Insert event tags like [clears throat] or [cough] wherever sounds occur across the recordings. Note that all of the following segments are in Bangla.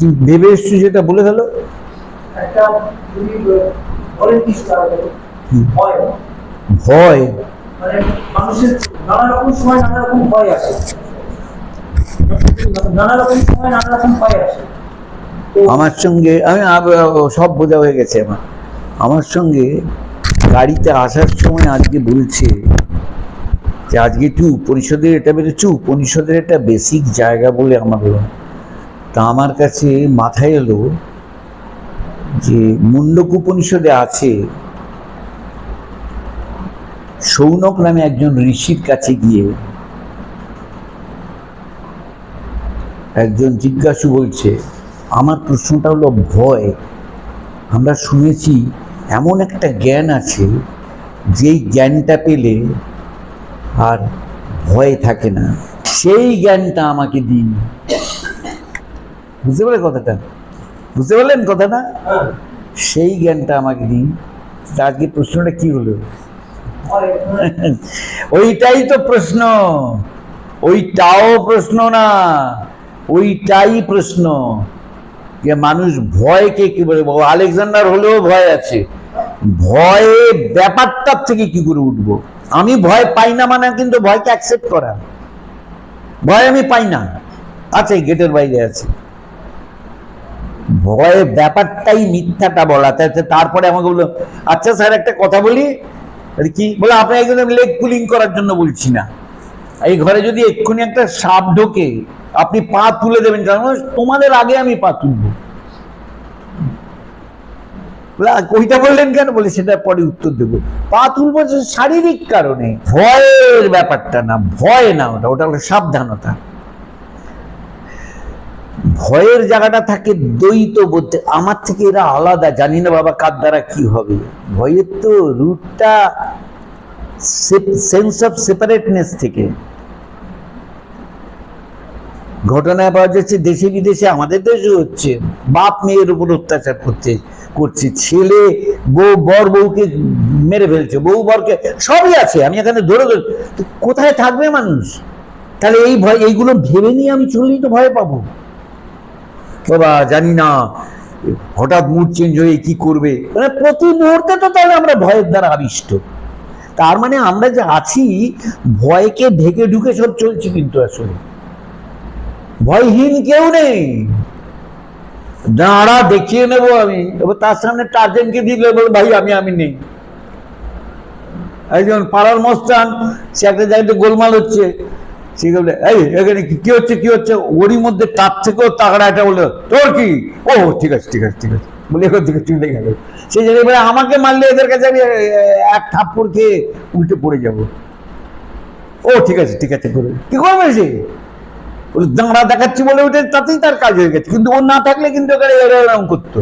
তুমি ভেবে এসছো যেটা বলে তাহলে ভয়। ভয়। মানে মানুষের নানা রকম সময় নানা রকম ভয় আসে। নানা রকম সময় নানা রকম ভয় আসে। আমার সঙ্গে আমি সব বোঝা হয়ে গেছে আমার। আমার সঙ্গে গাড়িতে আসার সময় আজকে বলছে যে আজকে একটু উপনিষদের এটা বেরোচ্ছে উপনিষদের একটা বেসিক জায়গা বলে আমার তা আমার কাছে মাথায় এলো যে মুন্ডক উপনিষদে আছে, সৌনক নামে একজন ঋষির কাছে গিয়ে একজন জিজ্ঞাসু বলছে, আমার প্রশ্নটা হলো ভয়। আমরা শুনেছি এমন একটা জ্ঞান আছে, যেই জ্ঞানটা পেলে আর ভয় থাকে না। সেই জ্ঞানটা আমাকে দিন। বুঝতে পারলেন কথাটা? বুঝতে পারলেন কথাটা? সেই জ্ঞানটা আমাকে দিন। আজকে প্রশ্নটা কি হলো? ওইটাই তো প্রশ্ন। ওইটাও প্রশ্ন না। ওইটাই প্রশ্ন। যে মানুষ ভয়কে কি বলে আলেকজান্ডার হলেও ভয় আছে। ভয়ে ব্যাপারটার থেকে কি করে উঠবো? আমি ভয় পাই না মানে কিন্তু ভয়কে অ্যাকসেপ্ট করা। ভয় আমি পাই না। আছে গেটের বাইরে আছে। ভয় ব্যাপারটাই মিথ্যাটা বলা তারপরে আমাকে বলল আচ্ছা স্যার একটা কথা বলি। কি? বলে আপনি একজন লেগ পুলিং করার জন্য বলছি না। এই ঘরে যদি এক্ষুনি একটা সাপ ঢোকে আপনি পা তুলে দেবেন তোমাদের আগে আমি পা তুলবো। বলে, "আর ওইটা বললেন কেন? বলে সেটা পরে উত্তর দেবো। পা তুলবো শারীরিক কারণে। ভয়ের ব্যাপারটা না ভয় না ওটা ওটা হলো সাবধানতা। ভয়ের জায়গাটা থাকে দ্বৈত বলতে আমার থেকে এরা আলাদা, জানি না বাবা কার দ্বারা কি হবে। ভয়ের তো রুটটা সেন্স অফ সেপারেটনেস থেকে। ঘটনায় পাওয়া যাচ্ছে দেশে বিদেশে, আমাদের দেশে হচ্ছে। বাপ মেয়ের উপর অত্যাচার করতে, করছে। ছেলে, বউ, বর বউকে মেরে ফেলছে, বউ, বরকে, সবই আছে, আমি এখানে ধরে ধরে কোথায় থাকবে মানুষ? তাহলে এই ভয় এইগুলো ভেবে নিয়ে আমি চললেই তো ভয় পাবো। বাবা, জানি না, হঠাৎ মুড চেঞ্জ হয়ে কি করবে? মানে প্রতি মুহূর্তে তো তাহলে আমরা ভয়ের দ্বারা আবিষ্ট। তার মানে আমরা যে আছি, ভয়কে ঢেকে ঢুকে সব চলছি কিন্তু আসলে। ভয়হীন কেউ নেই। দাঁড়া, দেখিয়ে নেব আমি। এবার তার সামনে টার্জেনকে দিলে বল ভাই, আমি আমি নেই। একজন পাড়ার মস্তান, সে একটা জায়গাতে গোলমাল হচ্ছে। সে বলে এই, এখানে কি হচ্ছে কি হচ্ছে? ওরই মধ্যে তার থেকেও তাগড়া একটা বলল, তোর কি? ও, ঠিক আছে ঠিক আছে ঠিক আছে। বলে, এখান থেকে চলে গেল সেই জায়গায় এবারে আমাকে মারলে এদের কাছে আমি এক থাপ্পড় খেয়ে উল্টে পড়ে যাব। ও, ঠিক আছে ঠিক আছে, করে। কি করবে সে দাঁড়া দেখাচ্ছি বলে ওটা তাতেই তার কাজ হয়ে গেছে। কিন্তু ও না থাকলে কিন্তু এখানে এরকম করতো।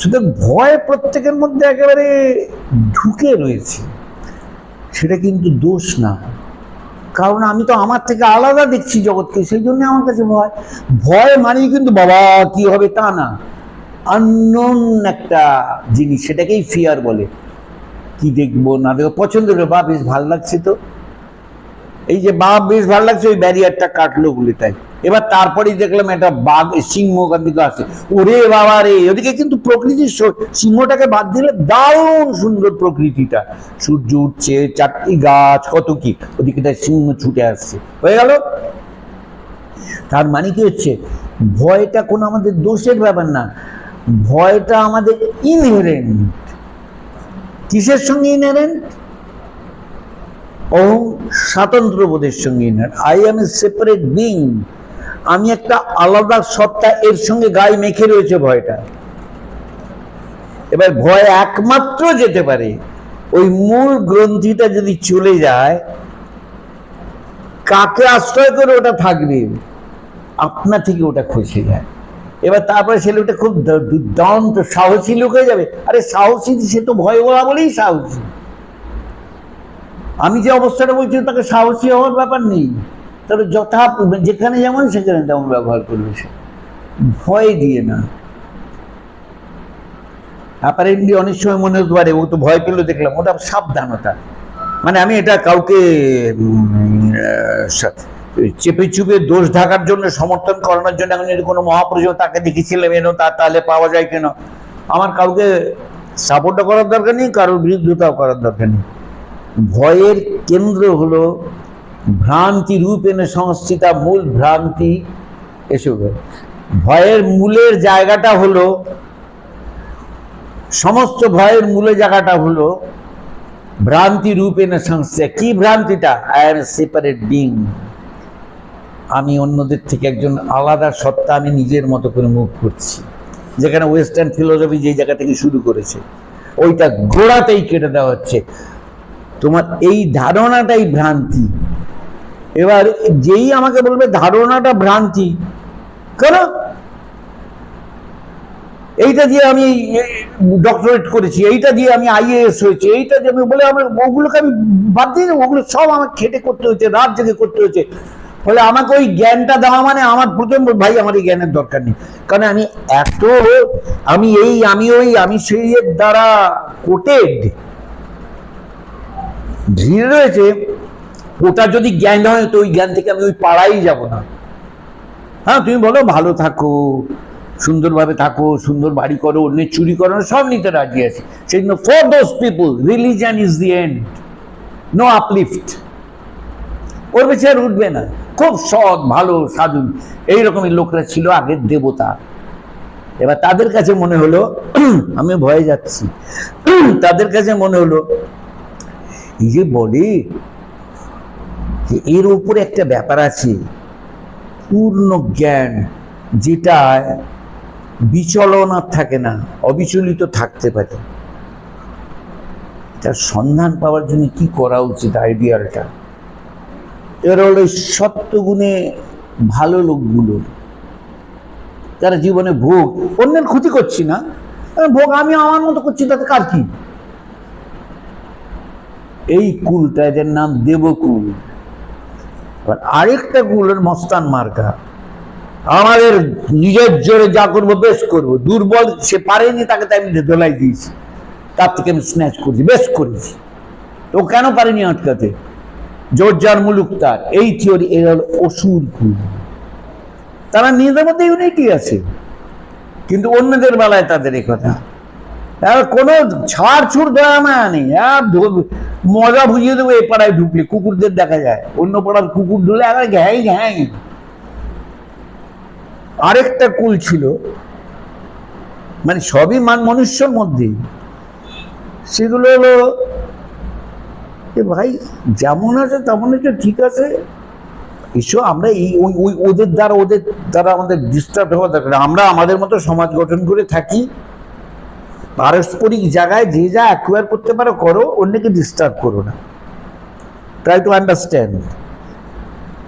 শুধু ভয় প্রত্যেকের মধ্যে একেবারে ঢুকে রয়েছে। সেটা কিন্তু দোষ না। কারণ আমি তো আমার থেকে আলাদা দেখছি জগৎকে, সেই জন্য আমার কাছে ভয়। ভয় মানেই কিন্তু, বাবা, কি হবে তা না। আননোন একটা জিনিস, সেটাকেই ফিয়ার বলে। কি দেখব না দেখব? পছন্দ করে বা বেশ ভালো লাগছে তো। এই যে বা বেশ ভালো লাগছে, ওই ব্যারিয়ারটা কাটলো বলে তাই। এবার তারপরেই দেখলাম একটা বাঘ, সিংহ ওখান থেকে আসে ওরে বাবা রে ওদিকে কিন্তু প্রকৃতির সিংহটাকে বাদ দিলে দারুণ সুন্দর প্রকৃতিটা। সূর্য উঠছে, চারটি গাছ, কত কি? ওদিকে সিংহ ছুটে আসছে। হয়ে গেল? তার মানে কি হচ্ছে? ভয়টা কোনো আমাদের দোষের ব্যাপার না। ভয়টা আমাদের ইনহেরেন্ট কিসের সঙ্গে ইনহেরেন্ট অহং স্বাতন্ত্র বোধের সঙ্গে I am a separate being আমি একটা আলাদা সত্তা এর সঙ্গে গায়ে মেখে রয়েছে ভয়টা। এবার ভয় একমাত্র যেতে পারে, ওই মূল গ্রন্থিটা যদি চলে যায়, কাকে আশ্রয় করে ওটা থাকবে? আপনা থেকে ওটা খসে যায়। এবার তারপরে সে লোকটা খুব দুর্দান্ত সাহসী লোক হয়ে যাবে। আরে সাহসী সে তো ভয় বলা বলেই সাহসী। আমি যে অবস্থাটা বলছি, তাকে সাহসী হওয়ার ব্যাপার নেই। তবে যথা যেখানে যেমন সেখানে তেমন ব্যবহার করবে সে। ভয় দিয়ে না। অ্যাপারেন্টলি অনেক সময় মনে হতে পারে, ও তো ভয় পেল দেখলাম, ওটা সাবধানতা। মানে আমি এটা কাউকে চেপে চুপে দোষ ঢাকার জন্য, সমর্থন করানোর জন্য এখন যদি কোনো মহাপুরুষ তাকে দেখেছিলাম এনো তা, তাহলে পাওয়া যায় কেন? আমার কাউকে সাপোর্টও করার দরকার নেই, কারোর বিরুদ্ধতাও করার দরকার নেই। ভয়ের কেন্দ্র হলো ভ্রান্তি রূপেণ সংস্থিতা মূল ভ্রান্তি এসব ভয়ের মূলের জায়গাটা হলো, সমস্ত ভয়ের মূলে জায়গাটা হলো ভ্রান্তি রূপেণ সংস্থা কি ভ্রান্তিটা? আই এম সেপারেট বিং আমি অন্যদের থেকে একজন আলাদা সত্তা, আমি নিজের মতো করে মুভ করছি। যেখানে ওয়েস্টার্ন ফিলোসফি যেই জায়গা থেকে শুরু করেছে, ওইটা গোড়াতেই কেটে দেওয়া হচ্ছে। তোমার এই ধারণাটাই ভ্রান্তি। এবার যেই আমাকে বলবে ধারণাটা ভ্রান্তি, কেন? এইটা দিয়ে আমি ডক্টরেট করেছি, এইটা দিয়ে আমি আইএএস হয়েছি, এইটা দিয়ে আমি বলে আমার ওগুলোকে আমি বাদ দিয়ে ওগুলো সব আমার খেটে করতে হয়েছে, রাত জেগে করতে হয়েছে। ফলে আমাকে ওই জ্ঞানটা দেওয়া মানে আমার প্রথম ভাই আমার এই জ্ঞানের দরকার নেই। কারণ আমি এত, আমি এই, আমি ওই, আমি সেই দ্বারা কোটেড ঘিরে রয়েছে ওটা যদি জ্ঞান হয়, তো ওই জ্ঞান থেকে আমি ওই পাড়াই যাব না। হ্যাঁ তুমি বলো, ভালো থাকো, সুন্দরভাবে থাকো, সুন্দর বাড়ি করো, অন্যের চুরি করো, সব নিতে রাজি আছে। সেই জন্য for those people religion is the end no uplift ওর বেশি আর উঠবে না। খুব সৎ, ভালো, সাধু। এইরকমই লোকরা ছিল আগের দেবতা। এবার তাদের কাছে মনে হলো, [clears throat] আমি ভয়ে যাচ্ছি। [clears throat] তাদের কাছে মনে হলো, এই যে বলে এর উপরে একটা ব্যাপার আছে। পূর্ণ জ্ঞান যেটা বিচলন আর থাকে না, অবিচলিত থাকতে পারে। তার সন্ধান পাওয়ার জন্য কি করা উচিত আইডিয়ালটা? এবার হলো সত্যগুণে ভালো লোকগুলো। তারা জীবনে ভোগ, অন্যের ক্ষতি করছি না। ভোগ আমি আমার মতো করছি, তাতে কার কি? এই কুলটা এদের নাম দেবকুল। এবার আরেকটা কুলের মস্তান মার্কা। আমাদের নিজের জোরে যা করব বেশ করব। দুর্বল, সে পারেনি, তাকে তাই আমি দোলাই দিয়েছি। তার থেকে আমি স্ন্যাচ করছি, বেশ করেছি। তো কেন পারেনি আটকাতে? জোর যার মুলুক তার। এই থিওরি এর হলো অসুর তারা নিজেদের মধ্যে ইউনিটি আছে। কিন্তু অন্যদের বেলায় তাদের কথা কোনো ছাড় ছুড় দেওয়া নেই। মজা বুঝিয়ে দেবো, এই পাড়ায় ঢুকলে। কুকুরদের দেখা যায়। অন্য পাড়ার কুকুর ঢুলে আবার ঘ্যাই ঘ্যাই। আরেকটা কুল ছিল। মানে সবই মান মনুষ্যর মধ্যেই। সেগুলো হলো এ ভাই, যেমন আছে তেমন আছে ঠিক আছে। এসো, আমরা এই ওই ওই ওদের দ্বারা ওদের দ্বারা আমাদের ডিস্টার্ব হওয়া দরকার। আমরা আমাদের মতো সমাজ গঠন করে থাকি। পারস্পরিক জায়গায় যে যা অ্যাকোয়ার করতে পারো, করো, অন্যকে ডিস্টার্ব করো না। ট্রাই টু আন্ডারস্ট্যান্ড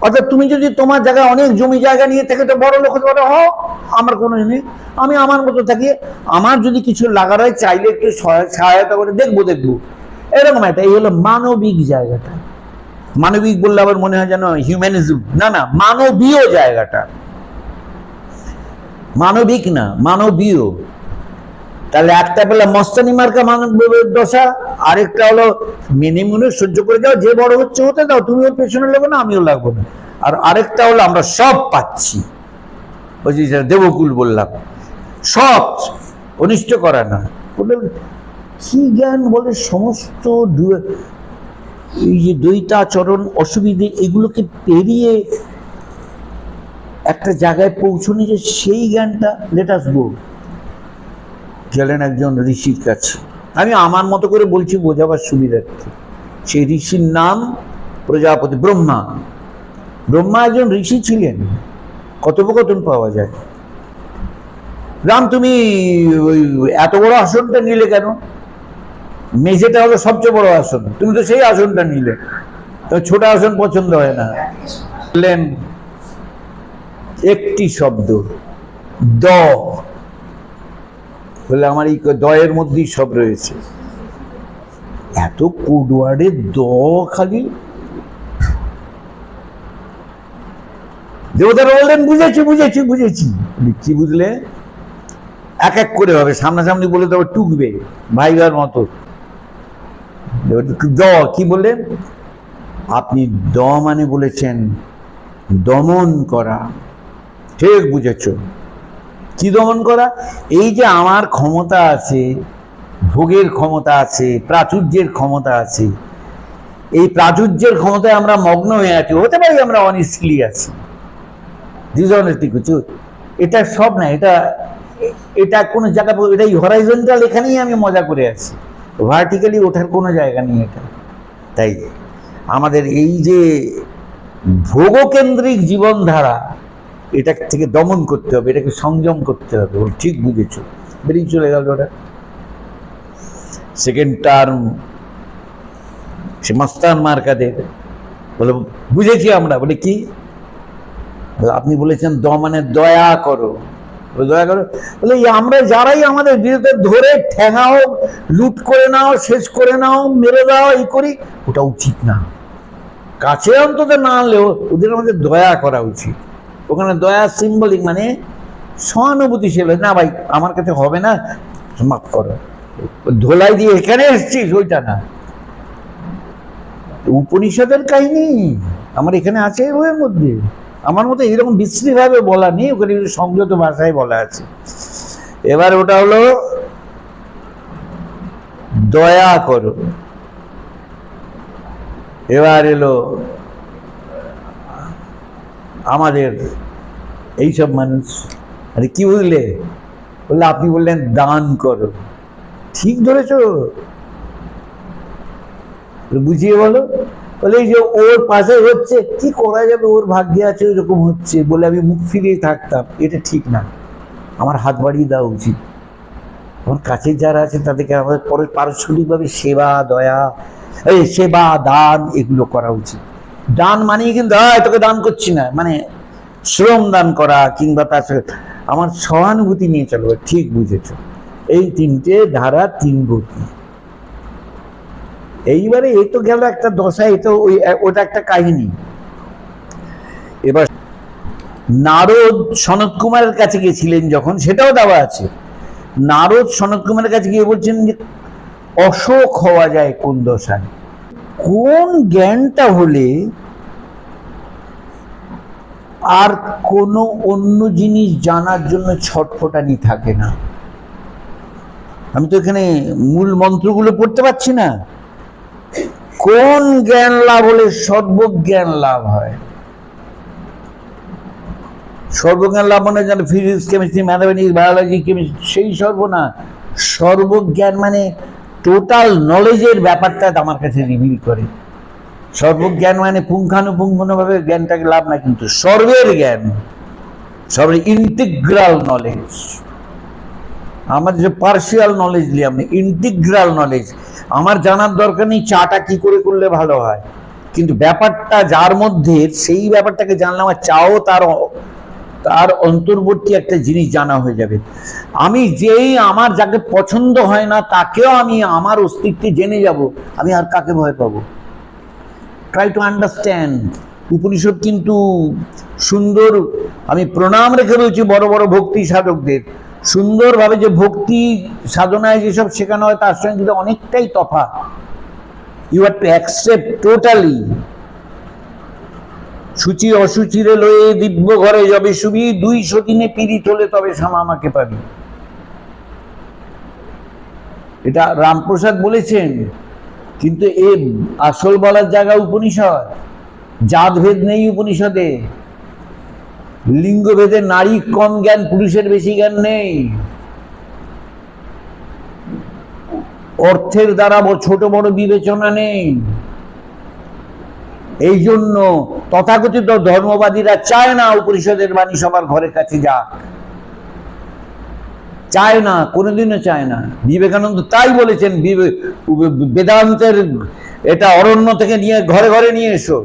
অর্থাৎ তুমি যদি তোমার জায়গায় অনেক জমি জায়গা নিয়ে থাকে, তো বড় লোক হতে হও আমার কোনো ই নেই। আমি আমার মতো থাকি। আমার যদি কিছু লাগার হয়, চাইলে একটু সহায়- সহায়তা করে দেখব দেখব। এরকম একটা, এই হলো মানবিক জায়গাটা। মানবিক বললে আবার মনে হয় যেন হিউম্যানিজম না না, মানবীয় জায়গাটা। মানবিক না, মানবীয়। তাহলে একটা পেলে মস্তানি মার্কা দশা। আরেকটা হলো মেনে মনে সহ্য করে যাও, যে বড় হচ্ছে হতে দাও তুমি ওর পেছনে লাগবে না, আমিও লাগবো না। আর আরেকটা হলো, আমরা সব পাচ্ছি। যেটা দেবকুল বললাম। সব অনিষ্ট করা না। কি জ্ঞান বলে সমস্ত এই যে দ্বৈতাচরণ অসুবিধে, এগুলোকে পেরিয়ে একটা জায়গায় পৌঁছনি যে সেই জ্ঞানটা লেটাস গো গেলেন একজন ঋষির কাছে। আমি আমার মতো করে বলছি, বোঝাবার সুবিধার্থে। সেই ঋষির নাম প্রজাপতি ব্রহ্মা। ব্রহ্মা একজন ঋষি ছিলেন। কথোপকথন পাওয়া যায়। রাম, তুমি ওই এত বড় আসনটা নিলে কেন? মেঝেটা হলো সবচেয়ে বড় আসন। তুমি তো সেই আসনটা নিলে। তো ছোট আসন পছন্দ হয় না। একটি শব্দ, দ। বলে আমার এই দয়ের মধ্যেই সব রয়েছে। এত কোড ওয়ার্ডের দ খালি। দেবতারা বললেন বুঝেছি বুঝেছি বুঝেছি। বলি, কি বুঝলে? এক এক করে হবে সামনাসামনি বলে তবে টুকবে ভাইবার মতো। দ কি বললেন? আপনি দ মানে বলেছেন দমন করা। ঠিক বুঝেছ। কি করা। এই যে আমার ক্ষমতা আছে, ভোগের ক্ষমতা আছে, প্রাচুর্যের ক্ষমতা আছে, এই প্রাচুর্যের ক্ষমতায় আমরা মগ্ন হয়ে আছি, হতে পারি আমরা অনেস্টলি আছি। ডিসঅনেস্টি কিছু। এটা সব না, এটা এটা কোনো জায়গা এটা হরাইজন্টাল এখানেই আমি মজা করে আছি। ভার্টিক্যালি ওঠার কোনো জায়গা নেই এটা। তাই আমাদের এই যে ভোগকেন্দ্রিক জীবনধারা এটা থেকে দমন করতে হবে, এটাকে সংযম করতে হবে। ও ঠিক বুঝেছ? বেরিয়ে চলে গেল ওটা। সেকেন্ড টার্ম সে মস্তান মার্কাদের বলে, বুঝেছি আমরা। বলে, কি? আপনি বলেছেন দ মানে দয়া করো। দয়া করো? বলে আমরা যারাই আমাদের বিরুদ্ধে ধরে ঠেঙাও, লুট করে নাও, শেষ করে নাও, মেরে দাও, এই করি, ওটা উচিত না। কাছে অন্তত না আনলেও ওদের আমাদের দয়া করা উচিত। ওখানে দয়া সিম্বলিক মানে সহানুভূতি সহানুভূতিশীল না ভাই, আমার কাছে হবে না, মাফ করো। ধোলাই দিয়ে এখানে এসছিস, ওইটা না। উপনিষদের কাহিনী, আমার এখানে আছে ওর মধ্যে। আমার মতো এরকম বিশ্রীভাবে বলা নেই, ওখানে সংযত ভাষায় বলা আছে। এবার ওটা হলো, দয়া করো। এবার এলো আমাদের এইসব মানুষ। আরে কি বুঝলে বললে, আপনি বললেন দান করো। ঠিক ধরেছ। বুঝিয়ে বলো। বলে, এই যে ওর পাশে হচ্ছে, কি করা যাবে? ওর ভাগ্যে আছে, ওইরকম হচ্ছে। বলে, আমি মুখ ফিরিয়ে থাকতাম। এটা ঠিক না। আমার হাত বাড়িয়ে দেওয়া উচিত। আমার কাছে যারা আছে, তাদেরকে আমাদের পরে, পারস্পরিকভাবে সেবা, দয়া, এই সেবা, দান এগুলো করা উচিত। দান মানেই কিন্তু "আয়, তোকে দান করছি না। মানে শ্রম দান করা কিংবা তার আমার সহানুভূতি নিয়ে চলবে ঠিক বুঝেছ। এই তিনটে ধারা তিন গতি এইবারে এ তো গেল একটা দশা এ তো ওই ওটা একটা কাহিনী। এবার নারদ সনত কুমারের কাছে গিয়েছিলেন যখন সেটাও দেওয়া আছে। নারদ সনত কুমারের কাছে গিয়ে বলছেন যে অশোক হওয়া যায় কোন দশায়? কোন জ্ঞানটা হলে আর কোনো অন্য জিনিস জানার জন্য ছটফটানি থাকে না? আমি তো এখানে মূল মন্ত্রগুলো পড়তে পারছি না। কোন জ্ঞান লাভ হলে সর্বজ্ঞান লাভ হয়? সর্বজ্ঞান লাভ মানে যেন physics, chemistry mathematics biology chemistry সেই সর্ব না সর্বজ্ঞান মানে টোটাল নলেজের ব্যাপারটা আমার কাছে রিভিল করে। সর্বজ্ঞান মানে পুঙ্খানুপুঙ্খভাবে জ্ঞানটাকে লাভ না, কিন্তু সর্বের জ্ঞান সর্বের ইন্টিগ্রাল নলেজ আমার যে পার্সিয়াল নলেজ নিয়ে আমি ইন্টিগ্রাল নলেজ আমার জানার দরকার নেই চাটা কি করে করলে ভালো হয়। কিন্তু ব্যাপারটা যার মধ্যে, সেই ব্যাপারটাকে জানলে আমার চাও তার তার অন্তর্বর্তী একটা জিনিস জানা হয়ে যাবে। আমি যেই আমার যাকে পছন্দ হয় না, তাকেও আমি আমার অস্তিত্বে জেনে যাব, আমি আর কাকে ভয় পাবো? ট্রাই টু আন্ডারস্ট্যান্ড উপনিষদ কিন্তু সুন্দর, আমি প্রণাম রেখে বলছি বড় বড় ভক্তি সাধকদের। সুন্দরভাবে যে ভক্তি সাধনায় যেসব শেখানো হয়, তার সঙ্গে কিন্তু অনেকটাই তফাৎ। You are to accept totally সূচি অসুচিরে লয়ে দিব্য ঘরে যাবে সুবি দুই সতিনে পীড়িত হলে তবে শ্যামা আমাকে পাবি। এটা রামপ্রসাদ বলেছেন, কিন্তু এ আসল বলার জায়গা উপনিষদ জাত ভেদ নেই উপনিষদে। লিঙ্গ ভেদে নারী কম জ্ঞান, পুরুষের বেশি জ্ঞান নেই। অর্থের দ্বারা ছোট বড় বিবেচনা নেই। এই জন্য তথাকথিত ধর্মবাদীরা চায় না উপনিষদের বাণী সবার ঘরের কাছে যাক। চায় না, কোনোদিনও চায় না। বিবেকানন্দ তাই বলেছেন বেদান্তের এটা অরণ্য থেকে নিয়ে ঘরে ঘরে নিয়ে এসো।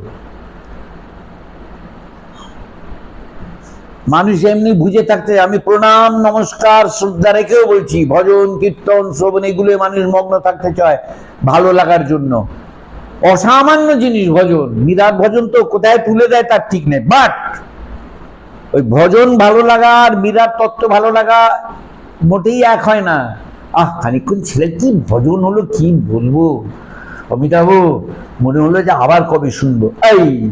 মানুষ এমনি বুঝে থাকতে, আমি প্রণাম, নমস্কার, শ্রদ্ধা রেখেও বলছি, ভজন, কীর্তন, শ্রবণ এগুলো মানুষ মগ্ন থাকতে চায়, ভালো লাগার জন্য। অসামান্য জিনিস ভজন, নিরাট ভজন তো কোথায় তুলে দেয় তার ঠিক নেই। বাট ওই ভজন ভালো লাগা আর বিরাট তত্ত্ব ভালো লাগা মোটেই এক হয় না। আহ খানিক্ষণ ছেলে, কি ভজন হলো, কি বলব? অমিতাভ, মনে হলো যে আবার কবে শুনব? এই,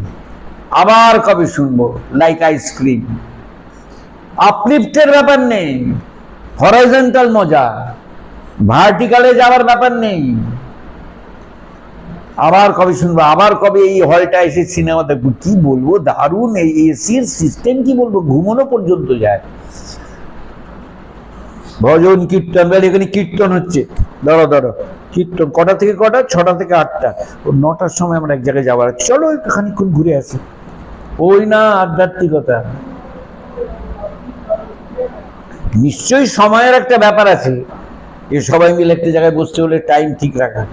আবার কবে শুনব? লাইক আইসক্রিম আপলিফটের ব্যাপার নেই। হরাইজেন্টাল মজা। ভার্টিকালে যাওয়ার ব্যাপার নেই। আবার কবে শুনব? আবার কবে এই হলটা এসে সিনেমা দেখব? কি বলব? দারুণ এই এসির সিস্টেম কি বলব? ঘুমানো পর্যন্ত যায়। ভজন, কীর্তন বেল এখানে কীর্তন হচ্ছে। ধরো ধরো, কীর্তন কটা থেকে কটা? ছটা থেকে আটটা। ও নটার সময় আমরা এক জায়গায় যাওয়ার। চলো খানিক্ষণ ঘুরে আসি। ওই না আধ্যাত্মিকতা। নিশ্চয়ই সময়ের একটা ব্যাপার আছে। যে সবাই মিলে একটা জায়গায় বসতে হলে টাইম ঠিক রাখা।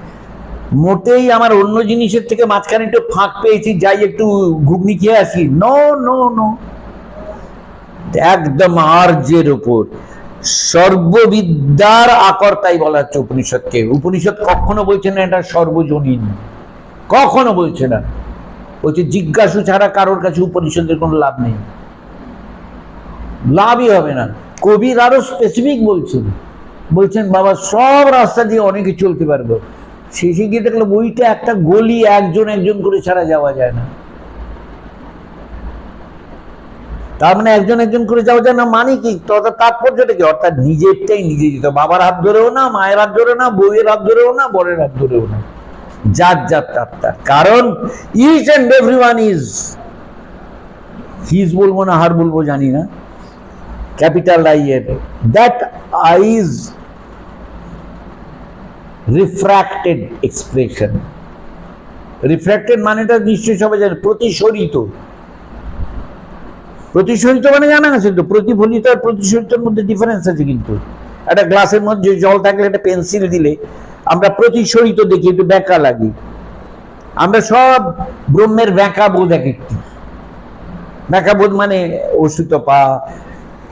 মোটেই আমার অন্য জিনিসের থেকে মাঝখানে একটু ফাঁক পেয়েছি, যাই একটু ঘুগনি খেয়ে আসি। নো নো নো একদম আর্যের উপর। সর্ববিদ্যার আকর্তাই বলা হচ্ছে উপনিষদকে। উপনিষদ কখনো বলছে না, এটা সর্বজনীন। কখনো বলছে না। বলছে, জিজ্ঞাসু ছাড়া কারোর কাছে উপনিষদের কোনো লাভ নেই। লাভই হবে না। কবির আরও স্পেসিফিক বলছেন। বলছেন, বাবা, সব রাস্তা দিয়ে অনেকে চলতে পারব। শেষে গিয়ে দেখল বইটা একটা গলি, একজন একজন করে ছাড়া যাওয়া যায় না। তার মানে একজন একজন করে যাওয়া যায় না মানে কি? তথা তাৎপর্যটা কি? অর্থাৎ নিজেরটাই নিজে যেত বাবার হাত ধরেও না, মায়ের হাত ধরে না, বউয়ের হাত ধরেও না, বরের হাত ধরেও না। যার যার তার তার। কারণ each and every one is his বলব না, হার বলব জানি না। ক্যাপিটাল আই এর that is refracted expression refracted মানেটা নিশ্চয়ই সবাই জানে, প্রতিসরিত। প্রতিসরিত মানে জানা আছে তো প্রতিফলিত আর প্রতিসরিতর মধ্যে ডিফারেন্স আছে কিন্তু। একটা গ্লাসের মধ্যে জল থাকলে একটা পেন্সিল দিলে, আমরা প্রতিসরিত দেখি, একটু ব্যাঁকা লাগি। আমরা সব ব্রহ্মের ব্যাকা বোধ এক একটি। ব্যাকা বোধ মানে ওষুধ পা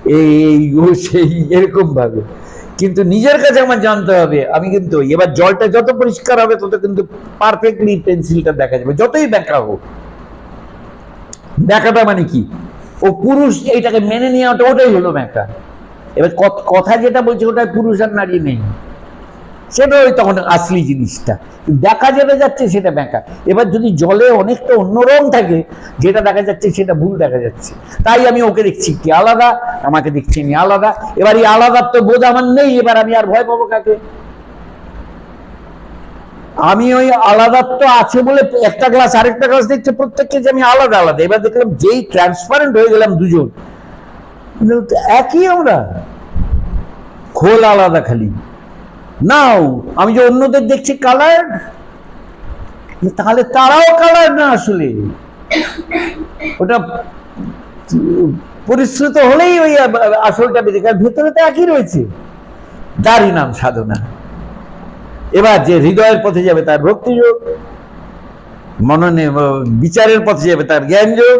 এই, ও, সেই, এরকম ভাবে। কিন্তু নিজের কাছে আমার জানতে হবে, আমি কিন্তু, এবার জলটা যত পরিষ্কার হবে, তত কিন্তু পারফেক্টলি পেন্সিলটা দেখা যাবে, যতই ব্যাকা হোক। ব্যাকাটা মানে কি? ও পুরুষ এইটাকে মেনে নেওয়াটা ওটা ওটাই হলো ব্যাকা এবার কথা যেটা বলছে ওটা পুরুষ আর নারী নেই। সেটা ওই তখন আসলি জিনিসটা। দেখা যেটা যাচ্ছে সেটা ব্যাকা এবার যদি জলে অনেকটা অন্য রং থাকে, যেটা দেখা যাচ্ছে সেটা ভুল দেখা যাচ্ছে। তাই আমি ওকে দেখছি কি আলাদা, আমাকে দেখছি আমি আলাদা। এবার এই আলাদার তো বোধ আমার নেই, এবার আমি আর ভয় পাবো কাকে? আমি ওই আলাদাত্ব আছে বলে একটা ক্লাস আরেকটা ক্লাস দেখছে, প্রত্যেককে যে আমি আলাদা আলাদা। এবার দেখলাম যেই ট্রান্সপারেন্ট হয়ে গেলাম দুজন। একই আমরা। খোল আলাদা খালি। নাও আমি যে অন্যদের দেখছি কালার তাহলে তারাও কালার না আসলে? ওটা পরিশ্রুত হলেই ওই আসলটা বেরিয়ে কারণ ভেতরে তো একই রয়েছে। তারই নাম সাধনা। এবার যে হৃদয়ের পথে যাবে তার ভক্তিযোগ মননে বিচারের পথে যাবে তার জ্ঞান যোগ,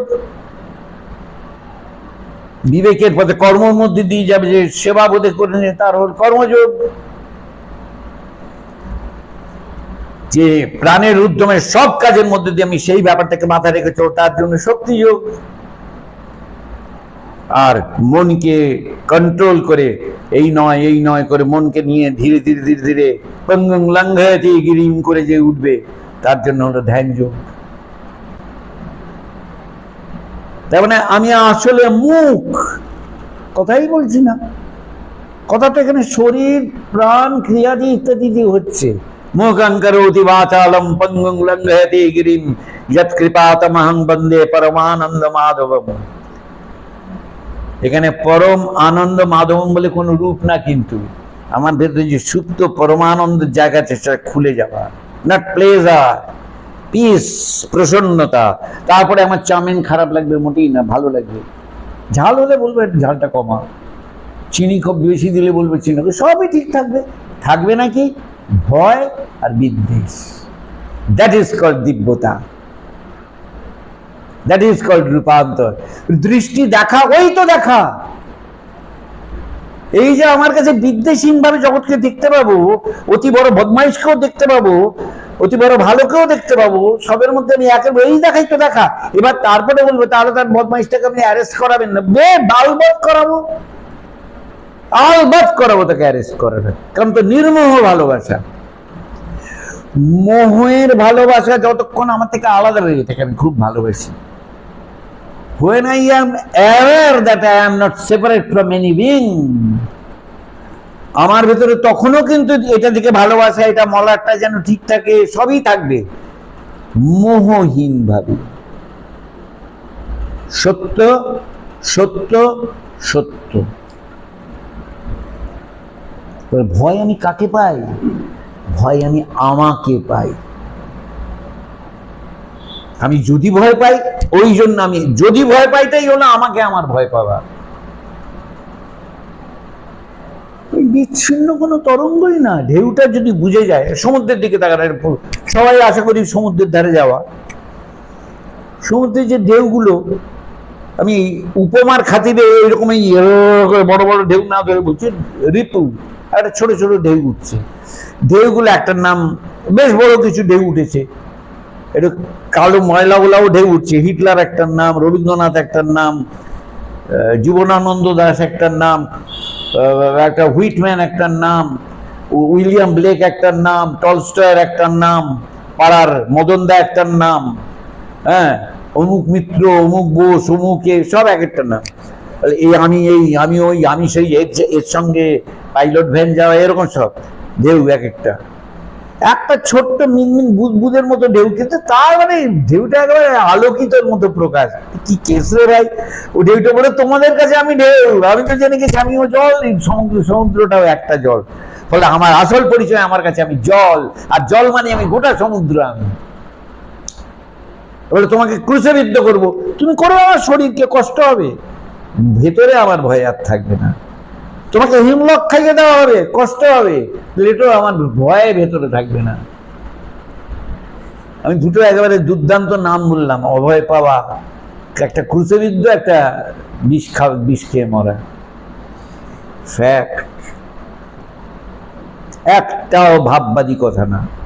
বিবেকের পথে কর্মর মধ্যে দিয়ে যাবে যে সেবা বোধে করে নিয়ে তার হল কর্মযোগ। যে প্রাণের উদ্যমে সব কাজের মধ্যে দিয়ে আমি সেই ব্যাপারটাকে মাথায় রেখেছ তার জন্য শক্তি যোগ। আর মনকে কন্ট্রোল করে, এই নয় এই নয় করে মনকে নিয়ে ধীরে ধীরে ধীরে ধীরে পঙ্গং গিরিম করে যে উঠবে, তার জন্য হলো ধ্যান যোগ। তার মানে আমি আসলে মুখ, কথাই বলছি না। কথাটা এখানে শরীর, প্রাণ ক্রিয়াদি ইত্যাদি দিয়ে হচ্ছে। মুখং করোতি বাচালম গিরিম বন্দে পরমানন্দ মাধবম এখানে পরম আনন্দ মাধবম বলে কোনো রূপ না কিন্তু। আমার ভেতরে যে সুপ্ত পরমানন্দের জায়গা সেটা খুলে যাওয়া। নট প্লেজার পিস প্রসন্নতা। তারপরে আমার চাউমিন খারাপ লাগবে, মোটেই না, ভালো লাগবে। ঝাল হলে বলব, ঝালটা কমা চিনি খুব বেশি দিলে বলবে, চিনি সবই ঠিক থাকবে। থাকবে নাকি? ভয় আর বিদ্বেষ। দ্যাট ইজ কল্ড দিব্যতা। দ্যাট ইজ কল্ড রূপান্তর। দৃষ্টি দেখা, ওই তো দেখা। এই যে আমার কাছে বিদ্বেষহীন ভাবে জগৎকে দেখতে পাবো, অতি বড় বদমাইশকেও দেখতে পাবো, অতি বড় ভালোকেও দেখতে পাবো, সবের মধ্যে আমি একের এই দেখাই তো দেখা। এবার তারপরে বলব, তাহলে তার বদমাইশটাকে আপনি অ্যারেস্ট করাবেন না। বে বালবৎ করাবো। আলবাত করাবো তাকে অ্যারেস্ট করাবে কারণ তো নির্মোহ ভালোবাসা। মোহের ভালোবাসা যতক্ষণ আমার থেকে আলাদা রয়ে থাকে আমি খুব ভালোবাসি। When I am aware that I am not separate from any being, আমার ভেতরে তখনও কিন্তু এটা দিকে ভালোবাসা এটা মলারটা যেন ঠিক থাকে সবই থাকবে। মোহহীন ভাবে। সত্য সত্য সত্য। ভয় আমি কাকে পাই? ভয় আমি আমাকে পাই। আমি যদি ভয় পাই, ওই জন্য আমি যদি ভয় পাইটাই হলো আমাকে আমার ভয় পাওয়া ওই বিচ্ছিন্ন কোনো তরঙ্গই না। ঢেউটা যদি বুঝে যায়, সমুদ্রের দিকে তাকানো সবাই আশা করি সমুদ্রের ধারে যাওয়া। সমুদ্রের যে ঢেউগুলো আমি উপমার খাতিরে এরকম বড় বড় ঢেউ না ধরে বলছি ঋতু একটা ছোট ছোট ঢেউ উঠছে। ঢেউগুলো একটার নাম, বেশ বড় কিছু ঢেউ উঠেছে। একটু কালো ময়লাগুলাও ঢেউ উঠছে। হিটলার একটার নাম, রবীন্দ্রনাথ একটার নাম জীবনানন্দ দাস একটার নাম একটা হুইটম্যান একটার নাম, উইলিয়াম ব্লেক একটার নাম, টলস্টয়ের একটার নাম, পাড়ার মদনদা একটার নাম হ্যাঁ অমুক মিত্র, অমুক বোস, অমুক সব এক একটা নাম এই আমি এই, আমি ওই, আমি সেই, এর এর সঙ্গে পাইলট ভ্যান যাওয়া, এরকম সব। ঢেউ এক একটা একটা ছোট্ট মিনমিন বুদবুদের মতো ঢেউ কিন্তু তার মানে ঢেউটা একেবারে আলোকিতর মতো প্রকাশ। কি কেস ভাই? ও ঢেউটা বলে, তোমাদের কাছে আমি ঢেউ, আমি তো জেনে গেছি, আমিও জল সমুদ্র, সমুদ্রটাও একটা জল। ফলে আমার আসল পরিচয়, আমার কাছে আমি জল। আর জল মানে আমি গোটা সমুদ্র আমি। বলে তোমাকে ক্রুশবিদ্ধ করব। তুমি করো, আমার শরীরকে কষ্ট হবে। ভেতরে আমার ভয় আর থাকবে না। তোমাকে হিমলক খাইয়ে দেওয়া হবে, কষ্ট হবে। প্লেটও আমার ভয়ে ভেতরে থাকবে না। আমি দুটো একেবারে দুর্দান্ত নাম বললাম, অভয় পাওয়া একটা ক্রুশবিদ্ধ, একটা বিষ খা বিষ খেয়ে মরা। ফ্যাক্ট একটাও ভাববাদী কথা না।